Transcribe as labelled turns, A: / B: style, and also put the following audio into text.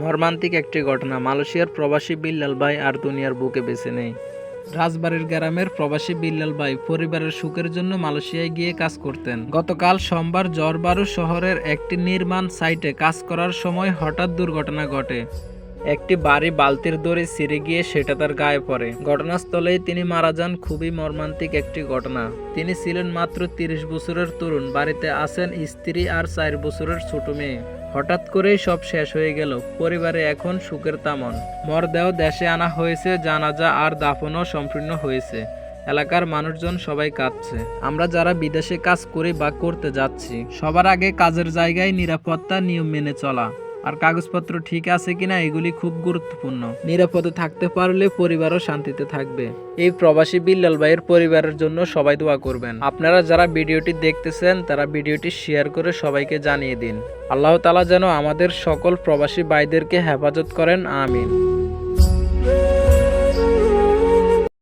A: মর্মান্তিক একটি ঘটনা। মালয়েশিয়ার প্রবাসী বিল্লাল ভাই আর দুনিয়ার বুকে বেছে নেই। রাজবাড়ির গ্রামের প্রবাসী বিল্লাল ভাই পরিবারের সুখের জন্য মালয়েশিয়ায় গিয়ে কাজ করতেন। গতকাল সোমবার জরবারু শহরের একটি নির্মাণ সাইটে কাজ করার সময় হঠাৎ দুর্ঘটনা ঘটে। একটি বাড়ি বালতির দড়ি ছিঁড়ে গিয়ে সেটা তার গায়ে পড়ে। ঘটনাস্থলেই তিনি মারা যান খুবই মর্মান্তিক একটি ঘটনা। তিনি ছিলেন মাত্র তিরিশ বছরের তরুণ। বাড়িতে আছেন স্ত্রী আর চার বছরের ছোট মেয়ে। হঠাৎ করেই সব শেষ হয়ে গেল। পরিবারে এখন সুখের তামন। মরদেহ দেশে আনা হয়েছে, জানাজা আর দাফনও সম্পূর্ণ হয়েছে। এলাকার মানুষজন সবাই কাঁদছে। আমরা যারা বিদেশে কাজ করি বা করতে যাচ্ছি, সবার আগে কাজের জায়গায় নিরাপত্তা নিয়ম মেনে চলা। আর কাগজপত্র ঠিক আছে কিনা এগুলি খুব গুরুত্বপূর্ণ। নিরাপদে থাকতে পারলে পরিবারও শান্তিতে থাকবে। এই প্রবাসী বিল্লাল ভাইয়ের পরিবারের জন্য সবাই দোয়া করবেন। আপনারা যারা ভিডিওটি দেখতেছেন, তারা ভিডিওটি শেয়ার করে সবাইকে জানিয়ে দিন। আল্লাহ তালা যেন আমাদের সকল প্রবাসী ভাইদেরকে হেফাজত করেন, আমিন।